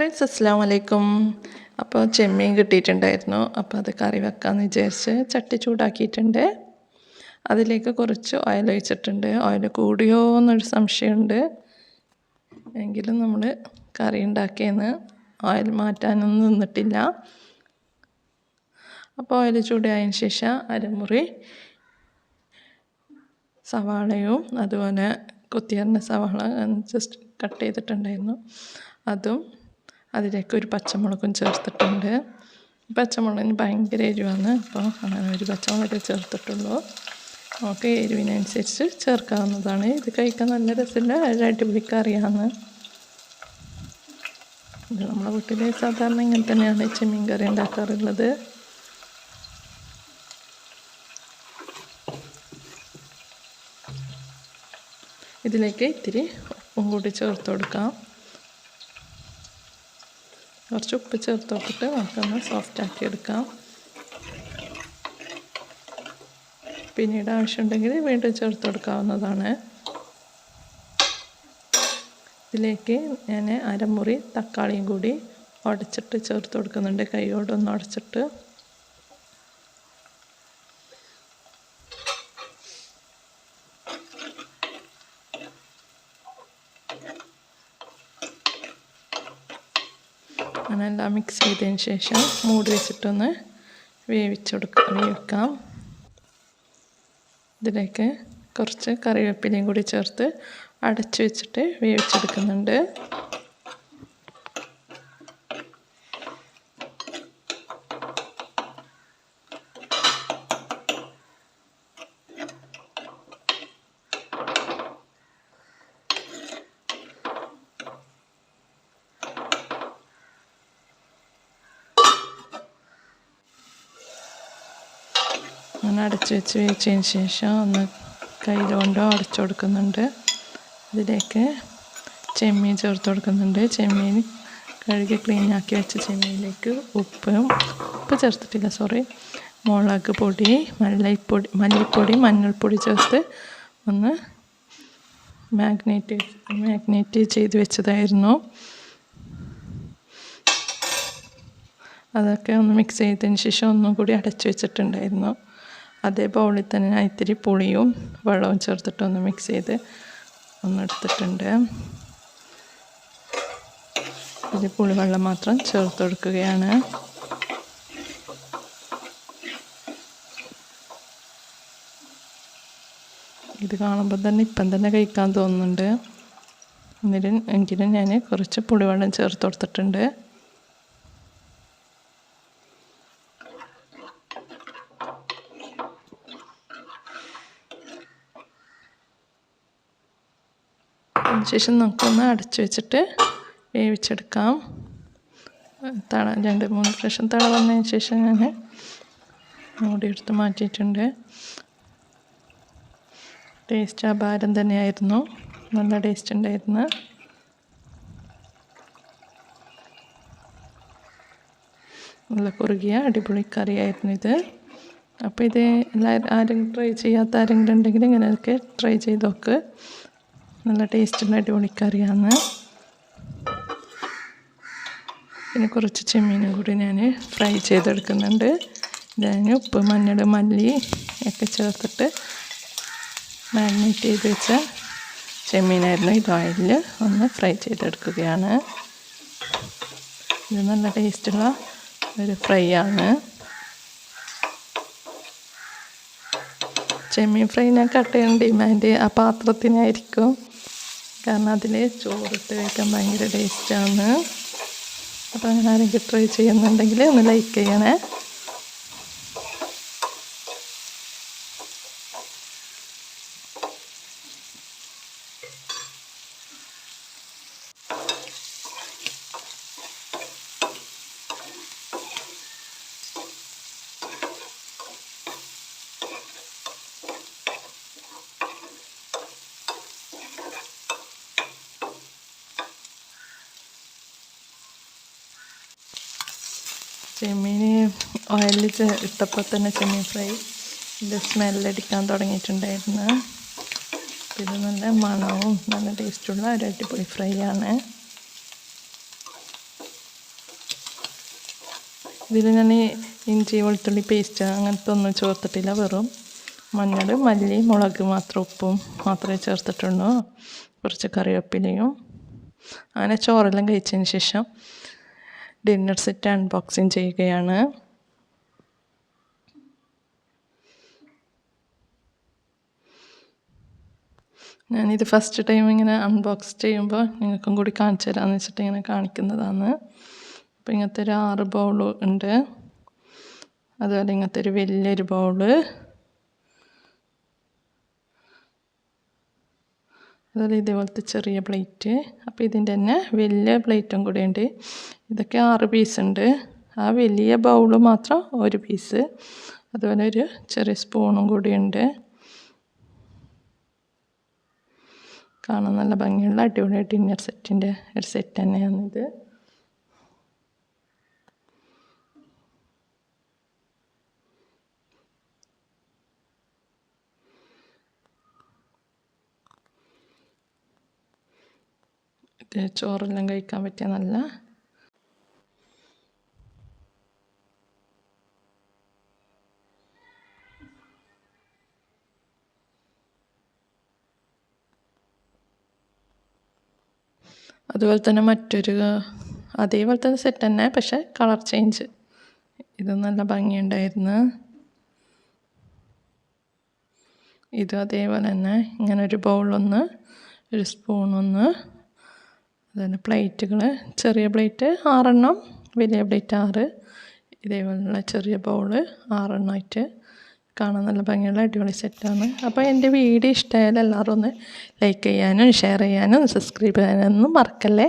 Friends അസ്സാം വലൈക്കും അപ്പോൾ ചെമ്മീൻ കിട്ടിയിട്ടുണ്ടായിരുന്നു. അപ്പോൾ അത് കറി വെക്കാമെന്ന് വിചാരിച്ച് ചട്ടി ചൂടാക്കിയിട്ടുണ്ട്. അതിലേക്ക് കുറച്ച് ഓയിൽ ഒഴിച്ചിട്ടുണ്ട്. ഓയിൽ കൂടിയോ എന്നൊരു സംശയമുണ്ട്. എങ്കിലും നമ്മൾ കറി ഉണ്ടാക്കിയെന്ന് ഓയിൽ മാറ്റാനൊന്നും നിന്നിട്ടില്ല. അപ്പോൾ ഓയിൽ ചൂടായതിന് ശേഷം അരമുറി സവാളയും അതുപോലെ കുത്തിയറിന്റെ സവാള ജസ്റ്റ് കട്ട് ചെയ്തിട്ടുണ്ടായിരുന്നു. അതും അതിലേക്ക് ഒരു പച്ചമുളകും ചേർത്തിട്ടുണ്ട്. പച്ചമുളകിന് ഭയങ്കര എരിവാണ്. അപ്പോൾ അങ്ങനെ ഒരു പച്ചമുളക് ചേർത്തിട്ടുള്ളൂ. നമുക്ക് എരിവിനനുസരിച്ച് ചേർക്കാവുന്നതാണ്. ഇത് കഴിക്കാൻ നല്ല രസമില്ല ഒരു അടിപൊളി കറിയാണ്. ഇത് നമ്മളെ വീട്ടിൽ സാധാരണ ഇങ്ങനെ തന്നെയാണ് ചെമ്മീൻ കറി ഉണ്ടാക്കാറുള്ളത്. ഇതിലേക്ക് ഇത്തിരി ഉപ്പും കൂടി ചേർത്ത് കൊടുക്കാം. കുറച്ച് ഉപ്പ് ചേർത്ത് നോക്കിയിട്ട് നമുക്കൊന്ന് സോഫ്റ്റ് ആക്കി എടുക്കാം. പിന്നീട് ആവശ്യമുണ്ടെങ്കിൽ വീണ്ടും ചേർത്ത് കൊടുക്കാവുന്നതാണ്. ഇതിലേക്ക് ഞാൻ അരമുറി തക്കാളിയും കൂടി ഉടച്ചിട്ട് ചേർത്ത് കൊടുക്കുന്നുണ്ട്. കൈയോടൊന്ന് ഉടച്ചിട്ട്. അങ്ങനെ എല്ലാം മിക്സ് ചെയ്തതിന് ശേഷം മൂടി വെച്ചിട്ടൊന്ന് വേവിച്ചെടുക്ക വേവിക്കാം. ഇതിലേക്ക് കുറച്ച് കറിവേപ്പിലയും കൂടി ചേർത്ത് അടച്ചു വെച്ചിട്ട് വേവിച്ചെടുക്കുന്നുണ്ട്. അങ്ങനെ അടച്ചു വെച്ച് വേവിച്ചതിന് ശേഷം ഒന്ന് കയ്യിലുകൊണ്ടോ അടച്ചു കൊടുക്കുന്നുണ്ട്. ഇതിലേക്ക് ചെമ്മീൻ ചേർത്ത് കൊടുക്കുന്നുണ്ട്. ചെമ്മീൻ കഴുകി ക്ലീൻ ആക്കി വെച്ച ചെമ്മീനിലേക്ക് ഉപ്പും ഉപ്പ് ചേർത്തിട്ടില്ല സോറി മുളക് പൊടി മല്ലിപ്പൊടി മല്ലിപ്പൊടി മഞ്ഞൾപ്പൊടി ചേർത്ത് ഒന്ന് മാഗ്നേറ്റ് മാഗ്നേറ്റ് ചെയ്ത് വെച്ചതായിരുന്നു. അതൊക്കെ ഒന്ന് മിക്സ് ചെയ്തതിന് ശേഷം ഒന്നും കൂടി അടച്ചു വെച്ചിട്ടുണ്ടായിരുന്നു. അതേ ബൗളിൽ തന്നെ ഞാൻ ഇത്തിരി പുളിയും വെള്ളവും ചേർത്തിട്ട് ഒന്ന് മിക്സ് ചെയ്ത് ഒന്ന് എടുത്തിട്ടുണ്ട്. ഇതിൽ പുളിവെള്ളം മാത്രം ചേർത്ത് കൊടുക്കുകയാണ്. ഇത് കാണുമ്പോൾ തന്നെ ഇപ്പം തന്നെ കഴിക്കാൻ തോന്നുന്നുണ്ട്. എന്നിട്ട് എങ്കിലും ഞാൻ കുറച്ച് പുളിവെള്ളം ചേർത്ത് കൊടുത്തിട്ടുണ്ട്. അതിനുശേഷം നമുക്കൊന്ന് അടച്ചു വെച്ചിട്ട് വേവിച്ചെടുക്കാം. തള രണ്ട് മൂന്ന് പ്രാവശ്യം തള വന്നതിന് ശേഷം ഞാൻ മൂടി എടുത്ത് മാറ്റിയിട്ടുണ്ട്. ടേസ്റ്റ് അപാരം തന്നെയായിരുന്നു. നല്ല ടേസ്റ്റ് ഉണ്ടായിരുന്നു. നല്ല കുറുകിയ അടിപൊളി കറിയായിരുന്നു ഇത്. അപ്പോൾ ഇത് എല്ലാവരും ആരെങ്കിലും ട്രൈ ചെയ്യാത്ത ആരെങ്കിലും ഉണ്ടെങ്കിൽ ഇങ്ങനെയൊക്കെ ട്രൈ ചെയ്ത് നോക്ക്. നല്ല ടേസ്റ്റുള്ള അടിപൊളി കറിയാണ്. പിന്നെ കുറച്ച് ചെമ്മീനും കൂടി ഞാൻ ഫ്രൈ ചെയ്തെടുക്കുന്നുണ്ട്. ഞാൻ ഉപ്പ് മഞ്ഞൾ മല്ലി ഒക്കെ ചേർത്തിട്ട് മാരിനേറ്റ് ചെയ്ത് വെച്ച ചെമ്മീനായിരുന്നു. ഇത് ഓയിലിൽ ഒന്ന് ഫ്രൈ ചെയ്തെടുക്കുകയാണ്. ഇത് നല്ല ടേസ്റ്റുള്ള ഒരു ഫ്രൈ ആണ്. ചെമ്മീൻ ഞാൻ കട്ട് ചെയ്യാൻ ഡിമാൻഡ് ആ പാത്രത്തിനായിരിക്കും. കാരണം അതിൽ ചോറിട്ട് കഴിക്കാൻ ഭയങ്കര ടേസ്റ്റാണ് അപ്പോൾ അങ്ങനെ ആരെങ്കിലും ട്രൈ ചെയ്യുന്നുണ്ടെങ്കിൽ ഒന്ന് ലൈക്ക് ചെയ്യണേ. ചെമ്മീൻ ഓയിലിൽ ഇട്ടപ്പോൾ തന്നെ ചെമ്മീൻ ഫ്രൈ. ഇത് സ്മെല്ലടിക്കാൻ തുടങ്ങിയിട്ടുണ്ടായിരുന്നു. ഇത് നല്ല മണവും നല്ല ടേസ്റ്റുള്ള ഒരു അടിപൊളി ഫ്രൈ ആണ്. ഇതിൽ ഞാൻ ഇഞ്ചി വെളുത്തുള്ളി പേസ്റ്റ് അങ്ങനത്തെ ഒന്നും ചേർത്തിട്ടില്ല. വെറും മഞ്ഞൾ മല്ലി മുളക് മാത്രം ഉപ്പും മാത്രമേ ചേർത്തിട്ടുള്ളൂ. കുറച്ച് കറിവേപ്പിലയും. അങ്ങനെ ചോറെല്ലാം കഴിച്ചതിന് ശേഷം ഡിന്നർ സെറ്റ് അൺബോക്സിങ് ചെയ്യുകയാണ്. ഞാനിത് ഫസ്റ്റ് ടൈം ഇങ്ങനെ അൺബോക്സ് ചെയ്യുമ്പോൾ നിങ്ങൾക്കും കൂടി കാണിച്ചു തരാമെന്ന് വെച്ചിട്ട് ഇങ്ങനെ കാണിക്കുന്നതാണ്. അപ്പോൾ ഇങ്ങനത്തെ ഒരു ആറ് ബൗൾ ഉണ്ട്. അതുപോലെ ഇങ്ങനത്തെ ഒരു വലിയൊരു ബൗൾ അതുപോലെ ഇതേപോലത്തെ ചെറിയ പ്ലേറ്റ്. അപ്പോൾ ഇതിന്റെ തന്നെ വലിയ പ്ലേറ്റും കൂടെ ഉണ്ട്. ഇതൊക്കെ ആറ് പീസ് ഉണ്ട്. ആ വലിയ ബൗൾ മാത്രം ഒരു പീസ് അതുപോലെ ഒരു ചെറിയ സ്പൂണും കൂടി ഉണ്ട്. കാണാൻ നല്ല ഭംഗിയുള്ള അടിപൊളി ഡിന്നർ സെറ്റിന്റെ ഒരു സെറ്റ് തന്നെയാണിത്. ഇത് ചോറെല്ലാം കഴിക്കാൻ പറ്റിയ നല്ല അതുപോലെ തന്നെ മറ്റൊരു അതേപോലെ തന്നെ സെറ്റ് തന്നെ പക്ഷെ കളർ ചേഞ്ച് ഇത് നല്ല ഭംഗിയുണ്ടായിരുന്നു. ഇതും അതേപോലെ തന്നെ ഇങ്ങനെ ഒരു ബൗളൊന്ന് ഒരു സ്പൂണൊന്ന് അതുപോലെ പ്ലേറ്റുകൾ ചെറിയ പ്ലേറ്റ് ആറെണ്ണം വലിയ പ്ലേറ്റ് ആറ് ഇതേപോലെയുള്ള ചെറിയ ബൗൾ ആറെണ്ണമായിട്ട് കാണാൻ നല്ല ഭംഗിയുള്ള അടിപൊളി സെറ്റാണ്. അപ്പോൾ എന്റെ വീഡിയോ ഇഷ്ടമായാൽ എല്ലാവരും ഒന്ന് ലൈക്ക് ചെയ്യാനും ഷെയർ ചെയ്യാനും സബ്സ്ക്രൈബ് ചെയ്യാനൊന്നും മറക്കല്ലേ?